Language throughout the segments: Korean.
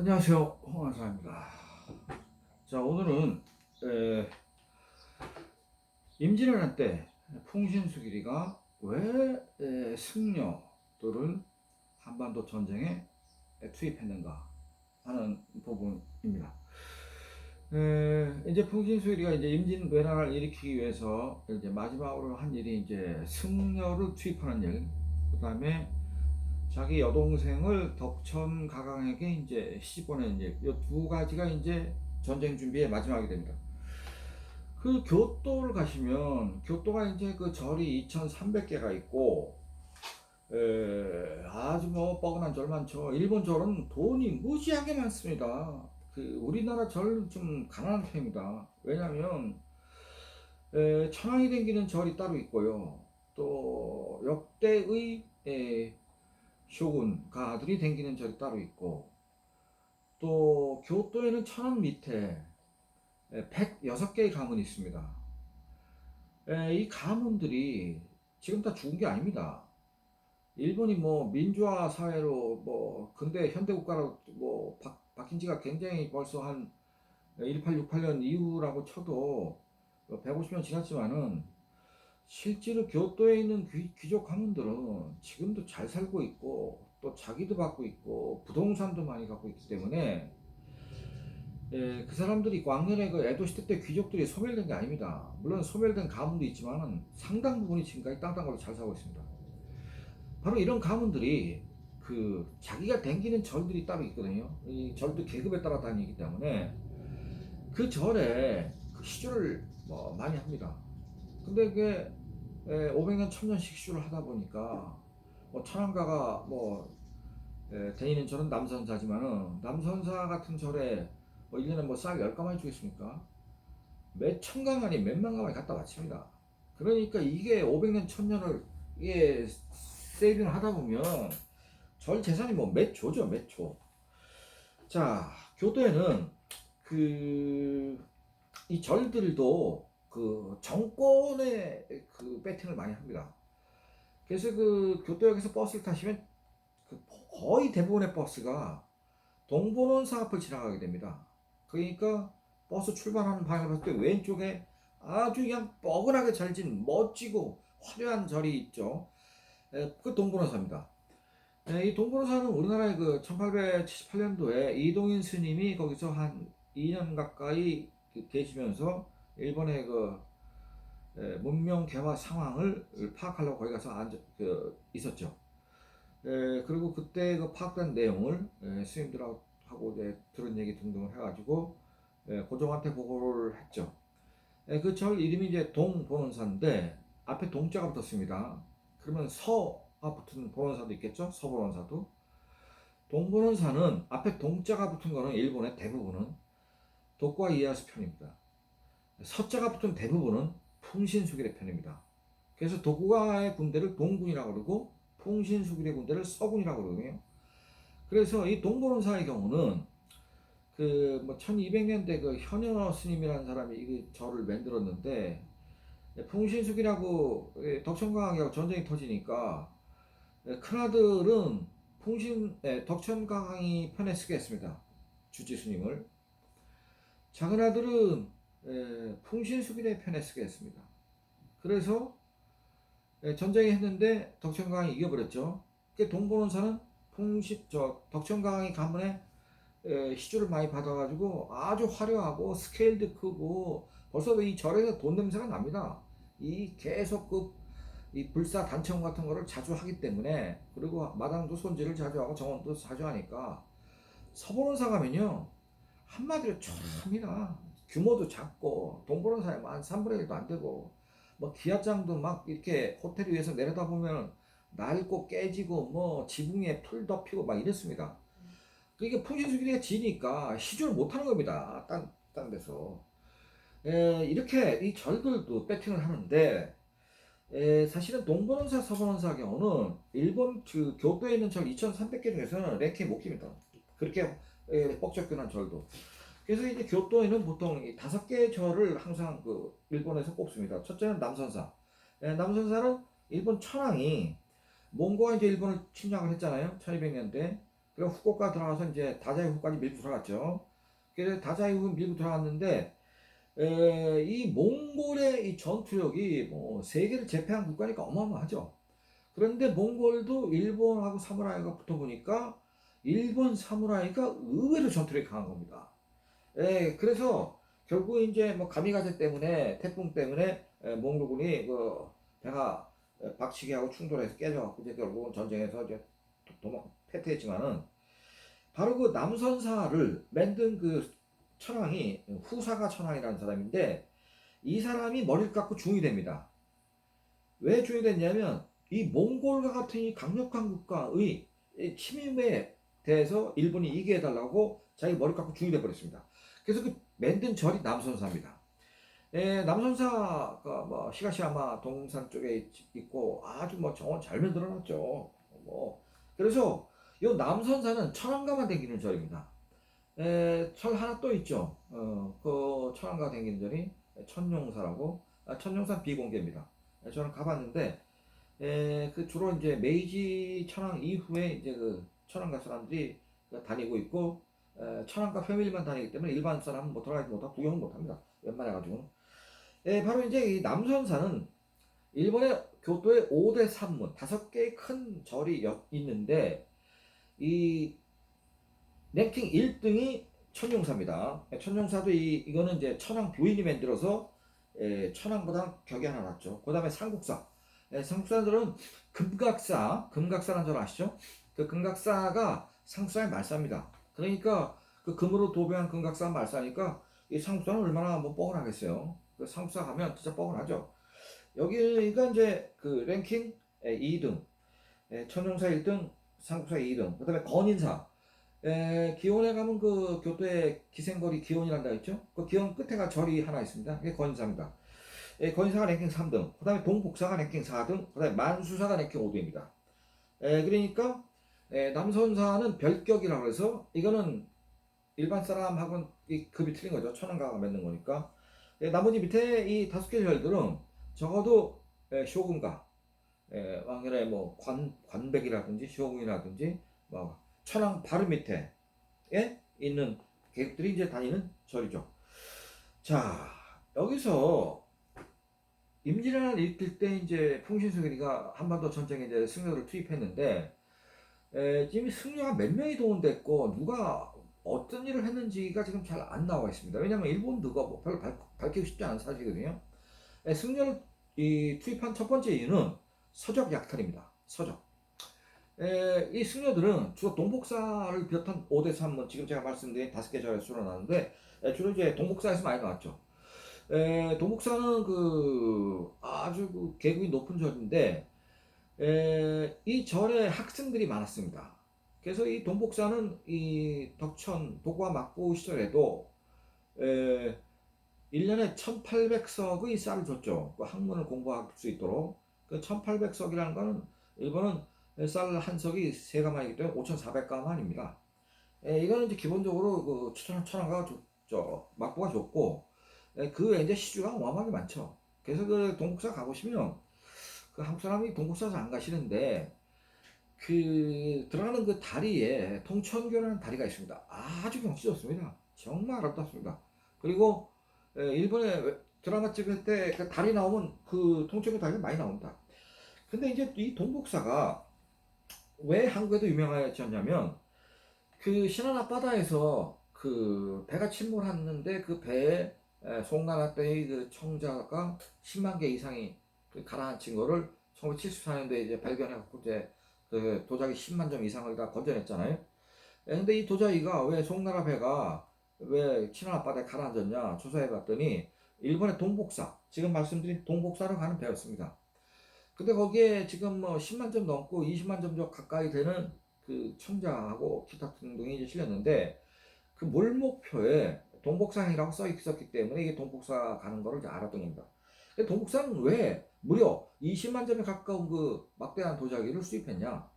안녕하세요 홍한사입니다. 자 오늘은 에, 임진왜란 때 풍신수 길이가 왜 에, 승려들을 한반도 전쟁에 투입했는가 하는 부분입니다. 에, 이제 풍신수 길이가 이제 임진왜란을 일으키기 위해서 이제 마지막으로 한 일이 이제 승려를 투입하는 일, 그 다음에 자기 여동생을 덕천 가강에게 이제 시집 보내는 일, 이두 가지가 이제 전쟁 준비의 마지막이 됩니다. 그 교도를 가시면 교도가 이제 그 절이 2,300개가 있고 에, 아주 뭐 뻐근한 절 많죠. 일본 절은 돈이 무지하게 많습니다. 그 우리나라 절 좀 가난한 편입니다. 왜냐하면 에, 천황이 댕기는 절이 따로 있고요. 또 역대의 에, 쇼군 가들이 댕기는 절이 따로 있고 또 교토에는 천안 밑에 106개의 가문이 있습니다. 에, 이 가문들이 지금 다 죽은 게 아닙니다. 일본이 뭐 민주화 사회로 뭐 근대 현대 국가로 뭐 바, 바뀐 지가 굉장히 벌써 한 1868년 이후라고 쳐도 150년 지났지만은 실제로 교토에 있는 귀, 귀족 가문들은 지금도 잘 살고 있고 또 자기도 받고 있고 부동산도 많이 갖고 있기 때문에 예, 그 사람들이 광년에 그 에도 시대 때 귀족들이 소멸된 게 아닙니다. 물론 소멸된 가문도 있지만은 상당 부분이 지금까지 땅땅걸로 잘 살고 있습니다. 바로 이런 가문들이 그 자기가 댕기는 절들이 따로 있거든요. 이 절도 계급에 따라 다니기 때문에 그 절에 그 시주를 뭐 많이 합니다. 근데 그게 500년, 1000년씩 시주를 하다 보니까 뭐 천안가가 뭐 에, 다니는 절은 남선사지만은 남선사 같은 절에 뭐 1년에 뭐 싹 10가만이 주겠습니까? 몇 천 가만이 몇만 가만이 갖다 바칩니다. 그러니까 이게 500년, 1000년을 이게 세일을 하다 보면 절 재산이 뭐 몇 조죠, 몇 조. 자, 교도에는 그 이 절들도 그 정권의 그 배팅을 많이 합니다. 그래서 그 교도역에서 버스를 타시면 그 거의 대부분의 버스가 동본원사 앞을 지나가게 됩니다. 그러니까 버스 출발하는 방향을 봤을 때 왼쪽에 아주 그냥 뻐근하게 잘진 멋지고 화려한 절이 있죠. 에, 그 동본원사입니다. 에, 이 동본원사는 우리나라의 그 1878년도에 이동인 스님이 거기서 한 2년 가까이 그 계시면서 일본의 그 에, 문명 개화 상황을 파악하려고 거기 가서 앉아, 그, 있었죠. 에, 그리고 그때 그 파악된 내용을 에, 스님들하고 들은 얘기 등등을 해가지고 에, 고종한테 보고를 했죠. 그 절 이름이 이제 동본원사인데 앞에 동자가 붙었습니다. 그러면 서가 붙은 본원사도 있겠죠? 서본원사도. 동본원사는 앞에 동자가 붙은 거는 일본의 대부분은 독과 이에야스 편입니다. 서자가 붙은 대부분은 풍신수길의 편입니다. 그래서 도쿠가의 군대를 동군이라고 그러고 풍신수길의 군대를 서군이라고 그러거든요. 그래서 이 동본원사의 경우는 그 뭐 1200년대 그 현여 스님이라는 사람이 이 절을 만들었는데 풍신수길하고 덕천강하고 전쟁이 터지니까 큰아들은 풍신 덕천강이 편에 쓰겠습니다. 주지 스님을 작은아들은 풍신수길의 편에 쓰겠습니다. 그래서 전쟁이 했는데 덕천강이 이겨버렸죠. 그 동본원사는 풍신 저 덕천강이 가문에 시주를 많이 받아가지고 아주 화려하고 스케일도 크고 벌써 이 절에서 돈 냄새가 납니다. 이 계속 그 이 불사 단청 같은 거를 자주 하기 때문에 그리고 마당도 손질을 자주 하고 정원도 자주 하니까 서본원사 가면요 한마디로 쫙합니다. 규모도 작고 동본원사에 한 3분의 1도 안 되고 뭐 기아장도 막 이렇게 호텔 위에서 내려다 보면 낡고 깨지고 뭐 지붕 위에 풀 덮이고 막 이랬습니다. 그게 풍신수길이가 지니까 시주를 못하는 겁니다. 딴, 딴 데서. 에, 이렇게 이 절들도 배팅을 하는데 에, 사실은 동본원사, 서본원사 경우는 일본 그 교도에 있는 절 2,300개 중에서는 랭킹 못 깁니다. 그렇게 에, 뻑적근한 절도. 그래서 이제 교도에는 보통 이 다섯 개의 절을 항상 그 일본에서 꼽습니다. 첫째는 남선사. 에, 남선사는 일본 천황이 몽고가 이제 일본을 침략을 했잖아요. 1200년대. 그리고 후쿠오카 들어가서 이제 다자이후까지 밀고 들어갔죠. 그래서 다자이후 밀고 들어갔는데 에, 이 몽골의 이 전투력이 뭐 세계를 제패한 국가니까 어마어마하죠. 그런데 몽골도 일본하고 사무라이가 붙어 보니까 일본 사무라이가 의외로 전투력이 강한 겁니다. 예, 그래서 결국 이제 뭐 가미가제 때문에 태풍 때문에 에, 몽골군이 그 배가 에, 박치기하고 충돌해서 깨져갖고 이제 결국은 전쟁에서 이제 도- 도망 패퇴했지만은 바로 그 남선사를 만든 그 천황이 후사가 천황이라는 사람인데 이 사람이 머리를 깎고 중이 됩니다. 왜 중이 됐냐면 이 몽골과 같은 이 강력한 국가의 이 침입에 대해서 일본이 이기해달라고 자기 머리 깎고 중이 돼버렸습니다. 그래서 그 만든 절이 남선사입니다. 예, 남선사가 뭐 히가시야마 동산 쪽에 있- 있고 아주 뭐 정원 잘 만들어놨죠. 뭐 그래서 이 남선사는 천안가만 댕기는 절입니다. 에, 절 하나 또 있죠. 어, 그 천안가 댕기는 절이 천용사라고 아, 천용사 비공개입니다. 에, 저는 가봤는데 에, 그 주로 이제 메이지 천황 이후에 이제 그 천안가 사람들이 그 다니고 있고 에, 천안가 패밀리만 다니기 때문에 일반 사람은 못 들어가지 못하고 구경을 못합니다. 웬만해가지고 에, 바로 이제 이 남선사는 일본의 교토의 5대 산문 다섯 개의 큰 절이 여- 있는데 이 랭킹 1등이 천용사입니다. 천용사도 이 이거는 이제 천황 부인이 만들어서 에, 천황보다 격이 하나 낮죠. 그 다음에 상국사. 에, 상국사들은 금각사, 금각사라는 줄 아시죠? 그 금각사가 상국사의 말사입니다. 그러니까 그 금으로 도배한 금각사 말사니까 이 상국사는 얼마나 뭐 뻐근하겠어요. 그 상국사 가면 진짜 뻐근하죠. 여기가 이제 그 랭킹 2등, 천용사 1등, 상국사 2등, 그 다음에 건인사. 에, 기원에 가면 그 교토에 기생거리 기원이란다 했죠? 그 기원 끝에가 절이 하나 있습니다. 그게 건인사입니다. 에, 건인사가 랭킹 3등, 그 다음에 동북사가 랭킹 4등, 그 다음에 만수사가 랭킹 5등입니다. 에, 그러니까 에, 남선사는 별격이라고 해서 이거는 일반 사람하고는 이 급이 틀린 거죠. 천안가가 맺는 거니까. 에, 나머지 밑에 이 다섯 개 절들은 적어도 에, 쇼군가, 에, 왕년에 뭐 관, 관백이라든지 쇼군이라든지 뭐 천황 바로 밑에 에 있는 계급들이 이제 다니는 절이죠. 자 여기서 임진왜란 일으킬 때 이제 풍신수길이가 한반도 전쟁에 이제 승려를 투입했는데 에, 지금 승려가 몇 명이 동원됐고 누가 어떤 일을 했는지가 지금 잘 안 나와 있습니다. 왜냐하면 일본 누가 뭐 별로 밝, 밝히고 싶지 않은 사실이거든요. 에, 승려를 이 투입한 첫 번째 이유는 서적 약탈입니다. 서적. 에, 이 승려들은 주로 동복사를 비롯한 5대 3문 지금 제가 말씀드린 다섯 개 절에 수록나는데 에, 주로 이제 동복사에서 많이 나왔죠. 에, 동복사는 그 아주 그 계급이 높은 절인데 에, 이 절에 학생들이 많았습니다. 그래서 이 동복사는 이 덕천 도과 막부 시절에도 에, 1년에 1800석의 쌀을 줬죠. 그 학문을 공부할 수 있도록. 그 1800석이라는 거는 일본은 쌀 한 석이 세 가마이기 때문에 5,400가마입니다. 에, 이거는 이제 기본적으로 그 천안 천안가 저 막부가 줬고 에, 그 외에 이제 시주가 어마어마하게 많죠. 그래서 그 동국사 가보시면 그 한국 사람이 동국사에서 안 가시는데 그 들어가는 그 다리에 통천교라는 다리가 있습니다. 아주 경치 좋습니다. 정말 아름답습니다. 그리고 에, 일본에 왜- 드라마 찍을 때 그 다리 나오면 그 통천교 다리가 많이 나온다. 근데 이제 이 동국사가 왜 한국에도 유명해졌냐면 그 신안 앞바다에서 그 배가 침몰했는데 그 배에 에, 송나라 때의 그 청자가 10만 개 이상이 그 가라앉힌 거를 1974년도에 이제 발견해갖고 이제 그 도자기 10만 점 이상을 다 건져냈잖아요. 에, 근데 이 도자기가 왜 송나라 배가 왜 신안 앞바다에 가라앉았냐 조사해봤더니 일본의 동복사 지금 말씀드린 동복사로 가는 배였습니다. 근데 거기에 지금 뭐 10만 점 넘고 20만 점좀 가까이 되는 그 청자하고 기타 등등이 이제 실렸는데 그 몰목표에 동복상이라고 써 있었기 때문에 이게 동복사 가는 거를 이제 알았던 겁니다. 동복사는 왜 무려 20만 점에 가까운 그 막대한 도자기를 수입했냐?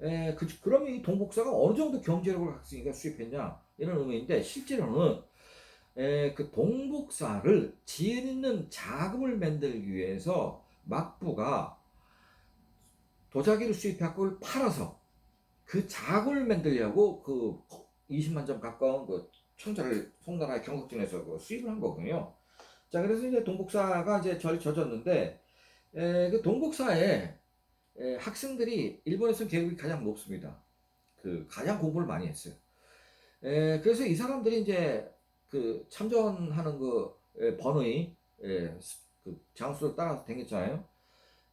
에, 그, 그러면 이 동복사가 어느 정도 경제력을 갖으니까 수입했냐? 이런 의미인데 실제로는 에, 그 동복사를 짓는 자금을 만들기 위해서 막부가 도자기를 그걸 팔아서 그 작을 만들려고 그 20만 점 가까운 그 천자를 송나라의 경국진에서 그 수입을 한 거거든요. 자, 그래서 이제 동북사가 이제 절 젖었는데, 에, 그 동북사에 에, 학생들이 일본에서 계급이 가장 높습니다. 그 가장 공부를 많이 했어요. 에, 그래서 이 사람들이 이제 그 참전하는 그 에, 번의 그 장수를 따라서 댕겼잖아요.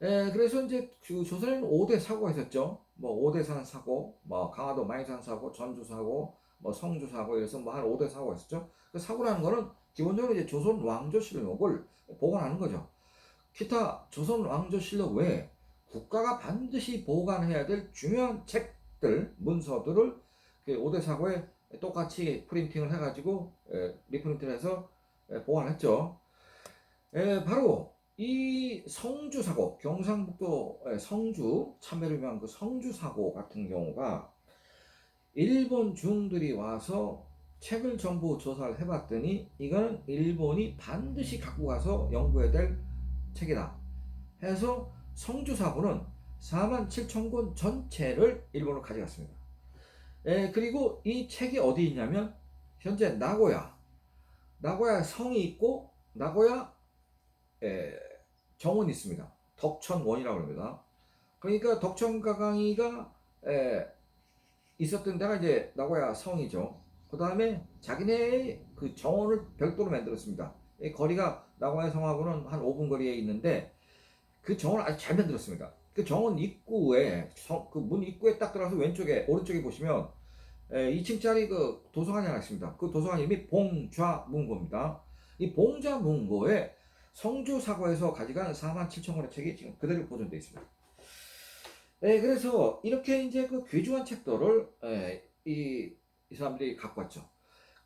에, 그래서 이제 그 조선에는 5대 사고가 있었죠. 뭐 오대산 사고, 뭐 강화도 마이산 사고, 전주 사고, 뭐 성주 사고 이래서 뭐 한 5대 사고가 있었죠. 그 사고라는 거는 기본적으로 이제 조선 왕조 실록을 보관하는 거죠. 기타 조선 왕조 실록 외에 국가가 반드시 보관해야 될 중요한 책들, 문서들을 그 5대 사고에 똑같이 프린팅을 해가지고 에, 리프린트를 해서 에, 보관했죠. 에, 바로 이 성주 사고, 경상북도 에, 성주 참배를 위한 그 성주 사고 같은 경우가 일본 중들이 와서 책을 전부 조사를 해봤더니 이거는 일본이 반드시 갖고 가서 연구해야 될 책이다. 해서 성주 사고는 4만 7천 권 전체를 일본으로 가져갔습니다. 에, 그리고 이 책이 어디 있냐면 현재 나고야, 나고야 성이 있고 나고야 에, 정원이 있습니다. 덕천원이라고 합니다. 그러니까 덕천가강이가 에, 있었던 데가 이제 나고야 성이죠. 그 다음에 자기네의 그 정원을 별도로 만들었습니다. 이 거리가 나고야 성하고는 한 5분 거리에 있는데 그 정원을 아주 잘 만들었습니다. 그 정원 입구에 그 문 입구에 딱 들어가서 왼쪽에 오른쪽에 보시면 에, 2층짜리 그 도서관이 하나 있습니다. 그 도서관 이름이 봉좌문고입니다. 이 봉좌문고에 성주 사고에서 가져간 4만 7천 권의 책이 지금 그대로 보존되어 있습니다. 예, 그래서 이렇게 이제 그 귀중한 책들을 예, 이, 이 사람들이 갖고 왔죠.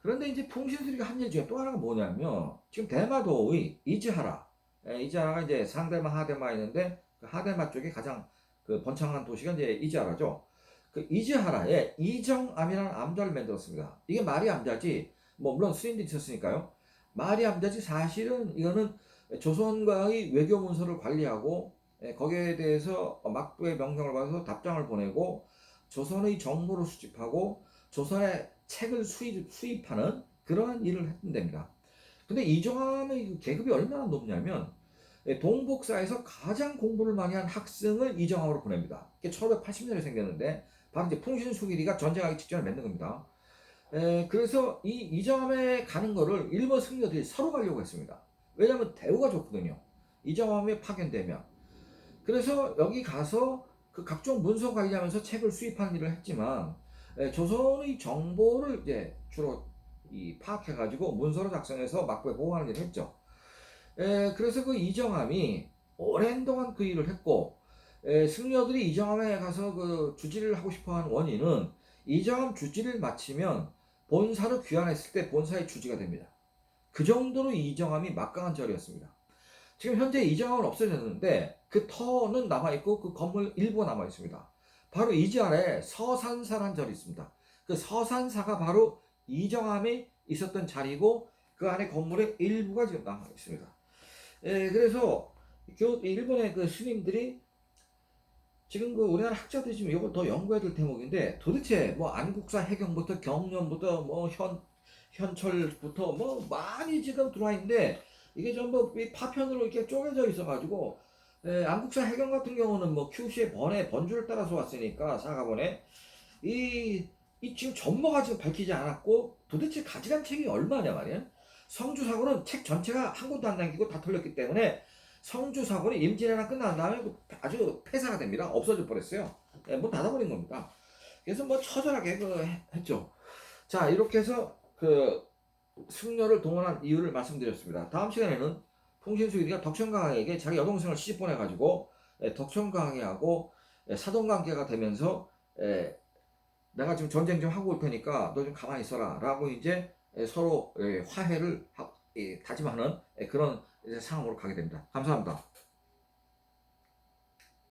그런데 이제 풍신수리가 한 일 중에 또 하나가 뭐냐면 지금 대마도의 이즈하라, 예, 이즈하라가 이제 상대마 하대마 있는데 그 하대마 쪽에 가장 그 번창한 도시가 이제 이즈하라죠. 그 이즈하라에 이정암이라는 암자를 만들었습니다. 이게 말이 암자지, 뭐 물론 스님들이 있었으니까요. 말이 암자지 사실은 이거는 조선과의 외교 문서를 관리하고 예, 거기에 대해서 막부의 명령을 받아서 답장을 보내고 조선의 정보를 수집하고 조선의 책을 수입, 수입하는 그러한 일을 했던 데입니다. 근데 이정함의 그 계급이 얼마나 높냐면 예, 동북사에서 가장 공부를 많이 한 학생을 이정함으로 보냅니다. 이게 1580년에 생겼는데 바로 이제 풍신수길이가 전쟁하기 직전에 맺는 겁니다. 에, 그래서 이 이정함에 가는 거를 일본 승려들이 서로 가려고 했습니다. 왜냐하면 대우가 좋거든요. 이정함에 파견되면. 그래서 여기 가서 그 각종 문서 관리하면서 책을 수입하는 일을 했지만 에, 조선의 정보를 이제 주로 이 파악해가지고 문서로 작성해서 막부에 보호하는 일을 했죠. 에, 그래서 그 이정함이 오랜 동안 그 일을 했고 에, 승려들이 이정함에 가서 그 주지를 하고 싶어하는 원인은 이정함 주지를 마치면 본사로 귀환했을 때 본사의 주지가 됩니다. 그 정도로 이정함이 막강한 절이었습니다. 지금 현재 이정함은 없어졌는데 그 터는 남아있고 그 건물 일부가 남아있습니다. 바로 이지 아래 서산사란 절이 있습니다. 그 서산사가 바로 이정함이 있었던 자리고 그 안에 건물의 일부가 지금 남아 있습니다. 예, 그래서 교- 일본의 그 스님들이 지금 그 우리나라 학자들이 지금 이걸 더 연구해야 될 대목인데 도대체 뭐 안국사 해경부터 경련부터 뭐 현, 현철부터 뭐 많이 지금 들어와 있는데 이게 전부 이 파편으로 이렇게 쪼개져 있어가지고 에, 안국사 해경 같은 경우는 뭐 큐시의 번에 번주를 따라서 왔으니까 사가번에 이, 이 지금 전모가 지금 밝히지 않았고 도대체 가져간 책이 얼마냐 말이야 성주 사고는 책 전체가 한 권도 안 남기고 다 털렸기 때문에 성주 사고는 임진왜란 끝난 다음에 그 아주 폐사가 됩니다. 없어져 버렸어요. 예, 문 닫아버린 겁니다. 그래서 뭐 처절하게 그 해- 했죠. 자 이렇게 해서 그 승려를 동원한 이유를 말씀드렸습니다. 다음 시간에는 풍신수길이가 덕천강에게 자기 여동생을 시집 보내가지고 예, 덕천강하고 예, 사돈관계가 되면서 예, 내가 지금 전쟁 좀 하고 올 테니까 너 좀 가만히 있어라 라고 이제 예, 서로 예, 화해를 다짐하는 예, 그런 상황으로 가게 됩니다. 감사합니다.